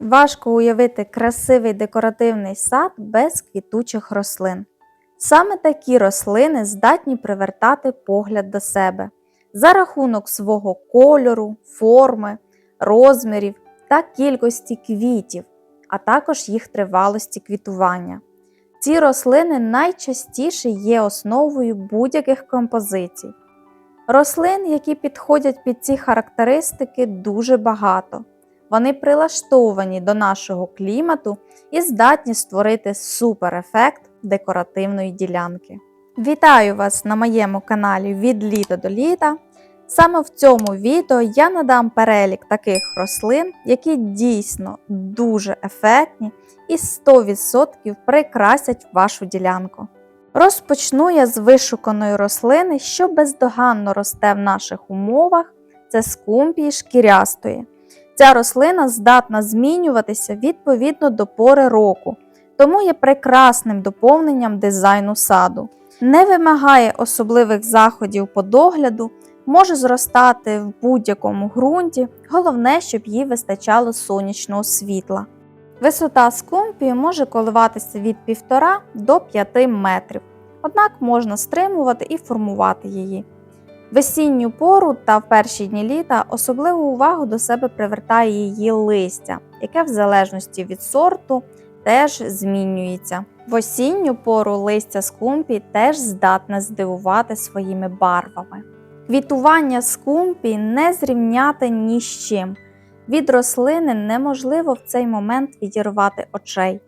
Важко уявити красивий декоративний сад без квітучих рослин. Саме такі рослини здатні привертати погляд до себе за рахунок свого кольору, форми, розмірів та кількості квітів, а також їх тривалості квітування. Ці рослини найчастіше є основою будь-яких композицій. Рослин, які підходять під ці характеристики, дуже багато. Вони прилаштовані до нашого клімату і здатні створити суперефект декоративної ділянки. Вітаю вас на моєму каналі від літа до літа. Саме в цьому відео я надам перелік таких рослин, які дійсно дуже ефектні і 100% прикрасять вашу ділянку. Розпочну я з вишуканої рослини, що бездоганно росте в наших умовах, це скумпії шкірястої. Ця рослина здатна змінюватися відповідно до пори року, тому є прекрасним доповненням дизайну саду. Не вимагає особливих заходів по догляду, може зростати в будь-якому ґрунті, головне, щоб їй вистачало сонячного світла. Висота скумпії може коливатися від 1,5 до 5 метрів, однак можна стримувати і формувати її. В осінню пору та в перші дні літа особливу увагу до себе привертає її листя, яке в залежності від сорту теж змінюється. В осінню пору листя скумпій теж здатне здивувати своїми барвами. Квітування скумпій не зрівняти ні з чим. Від рослини неможливо в цей момент відірвати очей.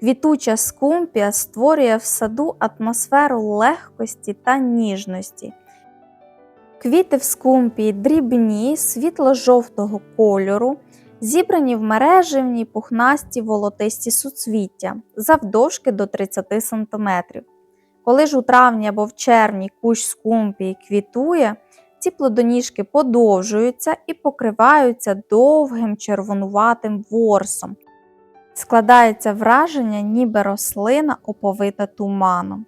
Квітуча скумпія створює в саду атмосферу легкості та ніжності. Квіти в скумпії дрібні, світло-жовтого кольору, зібрані в мереживні пухнасті волотисті суцвіття завдовжки до 30 см. Коли ж у травні або в червні кущ скумпії квітує, ці плодоніжки подовжуються і покриваються довгим червонуватим ворсом. Складається враження, ніби рослина оповита туманом.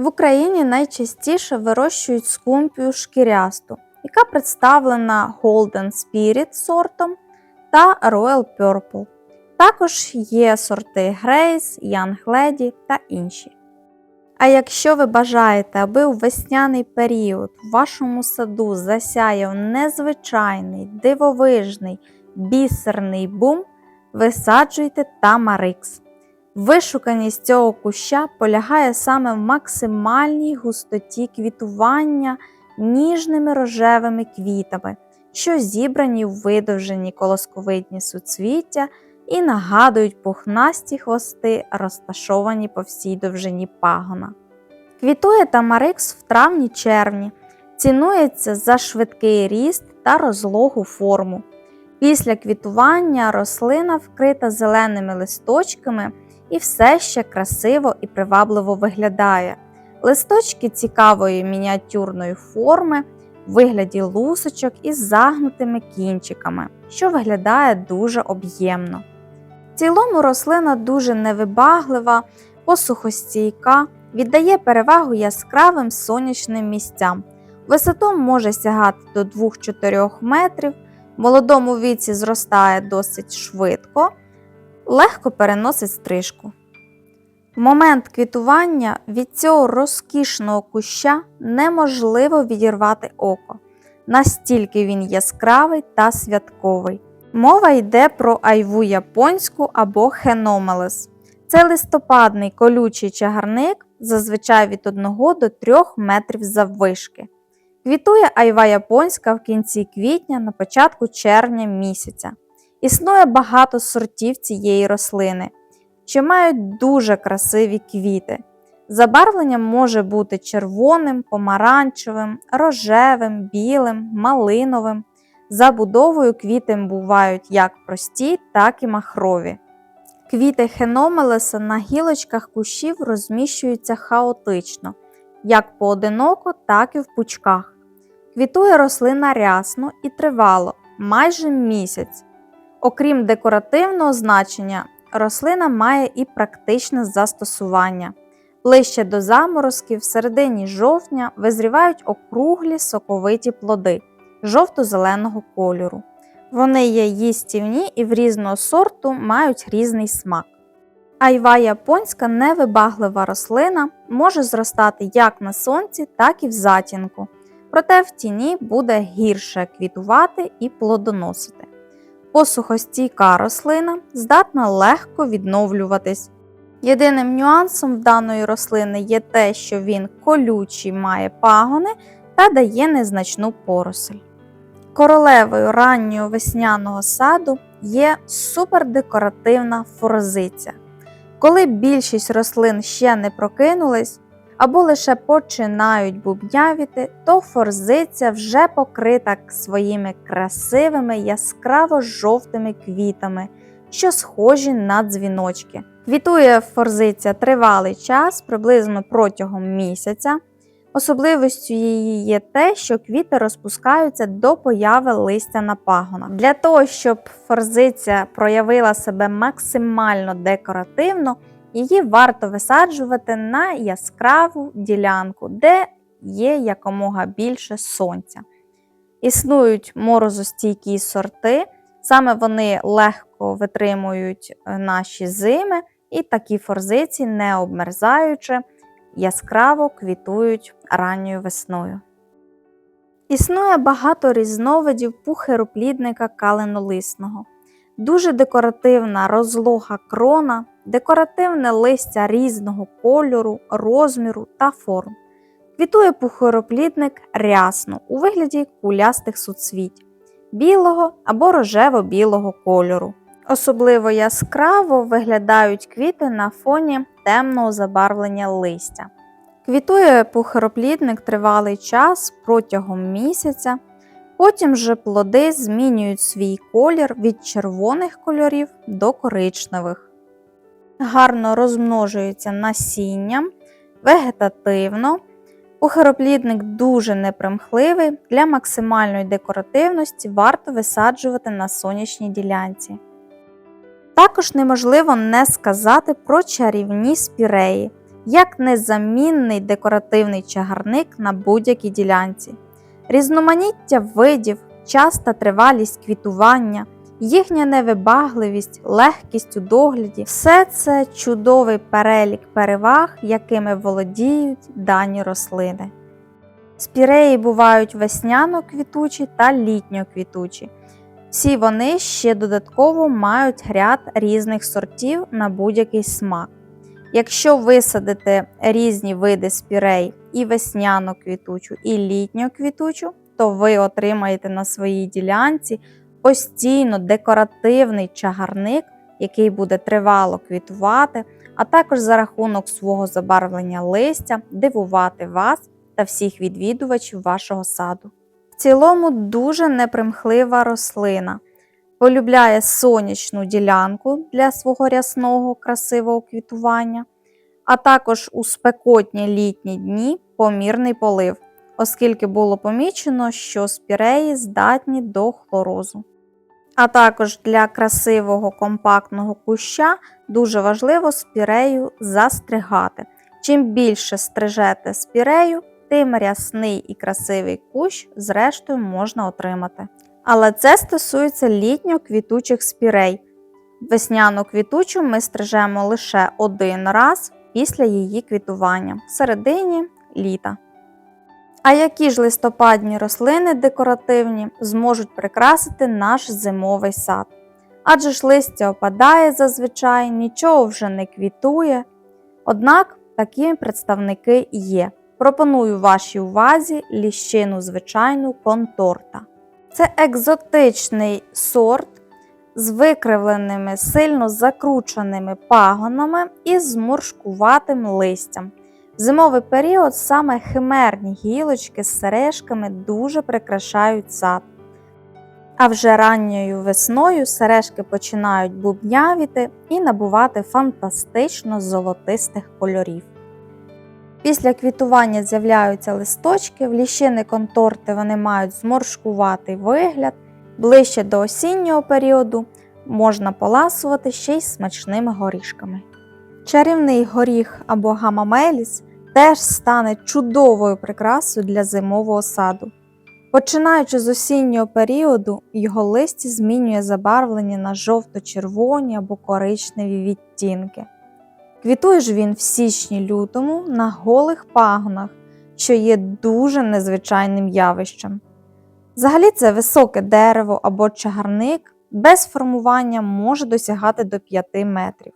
В Україні найчастіше вирощують скумпію шкірясту, яка представлена Golden Spirit сортом та Royal Purple. Також є сорти Grace, Young Lady та інші. А якщо ви бажаєте, аби у весняний період в вашому саду засяяв незвичайний, дивовижний, бісерний бум, висаджуйте тамарикс. Вишуканість цього куща полягає саме в максимальній густоті квітування ніжними рожевими квітами, що зібрані в видовжені колосковидні суцвіття і нагадують пухнасті хвости, розташовані по всій довжині пагона. Квітує тамарикс в травні-червні, цінується за швидкий ріст та розлогу форму. Після квітування рослина вкрита зеленими листочками і все ще красиво і привабливо виглядає. Листочки цікавої мініатюрної форми, в вигляді лусочок із загнутими кінчиками, що виглядає дуже об'ємно. В цілому рослина дуже невибаглива, посухостійка, віддає перевагу яскравим сонячним місцям. Висоту може сягати до 2-4 метрів, в молодому віці зростає досить швидко, легко переносить стрижку. Момент квітування від цього розкішного куща неможливо відірвати око, настільки він яскравий та святковий. Мова йде про айву японську або хеномелес. Це листопадний колючий чагарник, зазвичай від 1 до 3 метрів заввишки. Квітує айва японська в кінці квітня на початку червня місяця. Існує багато сортів цієї рослини, що мають дуже красиві квіти. Забарвлення може бути червоним, помаранчевим, рожевим, білим, малиновим. Забудовою квіти бувають як прості, так і махрові. Квіти хеномелеса на гілочках кущів розміщуються хаотично, як поодиноко, так і в пучках. Квітує рослина рясно і тривало, майже місяць. Окрім декоративного значення, рослина має і практичне застосування. Ближче до заморозків в середині жовтня визрівають округлі соковиті плоди жовто-зеленого кольору. Вони є їстівні і в різного сорту мають різний смак. Айва японська невибаглива рослина може зростати як на сонці, так і в затінку. Проте в тіні буде гірше квітувати і плодоносити. Посухостійка рослина здатна легко відновлюватись. Єдиним нюансом в даної рослини є те, що він колючий має пагони та дає незначну поросль. Королевою раннього весняного саду є супердекоративна форзиця. Коли більшість рослин ще не прокинулись або лише починають бубнявіти, то форзиця вже покрита своїми красивими яскраво-жовтими квітами, що схожі на дзвіночки. Квітує форзиця тривалий час, приблизно протягом місяця. Особливістю її є те, що квіти розпускаються до появи листя на пагонах. Для того, щоб форзиця проявила себе максимально декоративно, її варто висаджувати на яскраву ділянку, де є якомога більше сонця. Існують морозостійкі сорти, саме вони легко витримують е, наші зими, і такі форзиці, не обмерзаючи, яскраво квітують ранньою весною. Існує багато різновидів пухироплідника каленолисного. Дуже декоративна розлога крона, декоративне листя різного кольору, розміру та форм. Квітує пухироплідник рясно у вигляді кулястих суцвіть, білого або рожево-білого кольору. Особливо яскраво виглядають квіти на фоні темного забарвлення листя. Квітує пухироплідник тривалий час протягом місяця, потім же плоди змінюють свій колір від червоних кольорів до коричневих. Гарно розмножується насінням, вегетативно. Пухироплідник дуже непримхливий, для максимальної декоративності варто висаджувати на сонячній ділянці. Також неможливо не сказати про чарівні спіреї, як незамінний декоративний чагарник на будь-якій ділянці. Різноманіття видів, час та тривалість квітування, їхня невибагливість, легкість у догляді все це чудовий перелік переваг, якими володіють дані рослини. Спіреї бувають весняно-квітучі та літньо-квітучі. Всі вони ще додатково мають ряд різних сортів на будь-який смак. Якщо висадити різні види спірей і весняно квітучу, і літньо квітучу, то ви отримаєте на своїй ділянці постійно декоративний чагарник, який буде тривало квітувати, а також за рахунок свого забарвлення листя дивувати вас та всіх відвідувачів вашого саду. В цілому дуже непримхлива рослина. Полюбляє сонячну ділянку для свого рясного красивого квітування, а також у спекотні літні дні помірний полив, оскільки було помічено, що спіреї здатні до хлорозу. А також для красивого компактного куща дуже важливо спірею застригати. Чим більше стрижете спірею, тим рясний і красивий кущ, зрештою, можна отримати. Але це стосується літньо-квітучих спірей. Весняну квітучу ми стрижемо лише один раз після її квітування в середині літа. А які ж листопадні рослини декоративні зможуть прикрасити наш зимовий сад? Адже ж листя опадає зазвичай, нічого вже не квітує. Однак такі представники є. Пропоную вашій увазі ліщину звичайну конторта. Це екзотичний сорт з викривленими, сильно закрученими пагонами і зморшкуватим листям. Зимовий період саме химерні гілочки з сережками дуже прикрашають сад. А вже ранньою весною сережки починають бубнявіти і набувати фантастично золотистих кольорів. Після квітування з'являються листочки, в ліщини конторти вони мають зморшкуватий вигляд, ближче до осіннього періоду можна поласувати ще й смачними горішками. Чарівний горіх або гамамеліс теж стане чудовою прикрасою для зимового саду. Починаючи з осіннього періоду, його листя змінює забарвлення на жовто-червоні або коричневі відтінки. Квітує ж він в січні-лютому на голих пагонах, що є дуже незвичайним явищем. Взагалі це високе дерево або чагарник без формування може досягати до 5 метрів.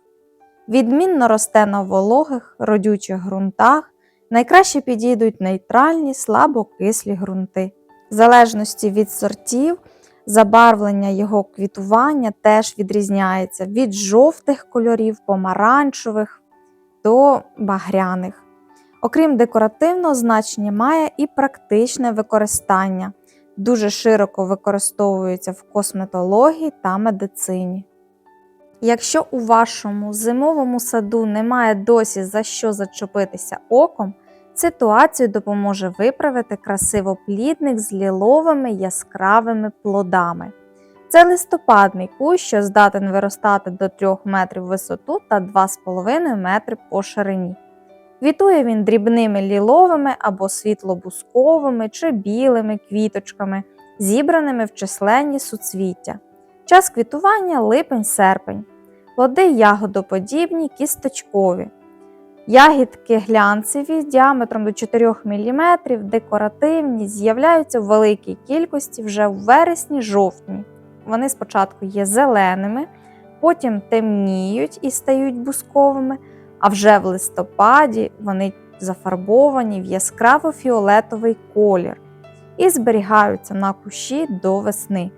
Відмінно росте на вологих, родючих ґрунтах, найкраще підійдуть нейтральні слабокислі ґрунти. В залежності від сортів, забарвлення його квітування теж відрізняється від жовтих кольорів, помаранчевих до багряних. Окрім декоративного значення, має і практичне використання, дуже широко використовується в косметології та медицині. Якщо у вашому зимовому саду немає досі за що зачепитися оком, ситуацію допоможе виправити красивоплідник з ліловими яскравими плодами. Це листопадний кущ, що здатен виростати до 3 метрів висоту та 2,5 метри по ширині. Квітує він дрібними ліловими або світлобусковими чи білими квіточками, зібраними в численні суцвіття. Час квітування липень-серпень. Плоди ягодоподібні, кісточкові. Ягідки глянцеві діаметром до 4 мм, декоративні, з'являються в великій кількості вже в вересні-жовтні. Вони спочатку є зеленими, потім темніють і стають бусковими, а вже в листопаді вони зафарбовані в яскраво-фіолетовий колір і зберігаються на кущі до весни.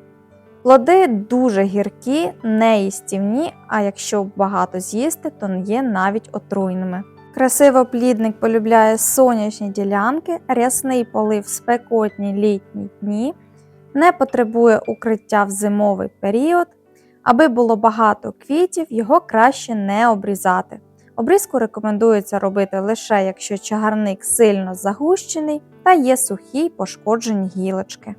Плоди дуже гіркі, неїстівні, а якщо багато з'їсти, то не є навіть отруйними. Красиво плідник полюбляє сонячні ділянки, рясний полив в спекотні літні дні, не потребує укриття в зимовий період. Аби було багато квітів, його краще не обрізати. Обрізку рекомендується робити лише якщо чагарник сильно загущений та є сухі й пошкоджені гілочки.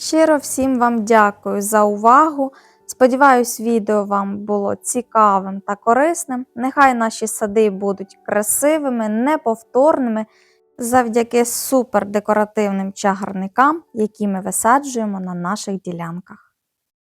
Щиро всім вам дякую за увагу. Сподіваюсь, відео вам було цікавим та корисним. Нехай наші сади будуть красивими, неповторними завдяки супердекоративним чагарникам, які ми висаджуємо на наших ділянках.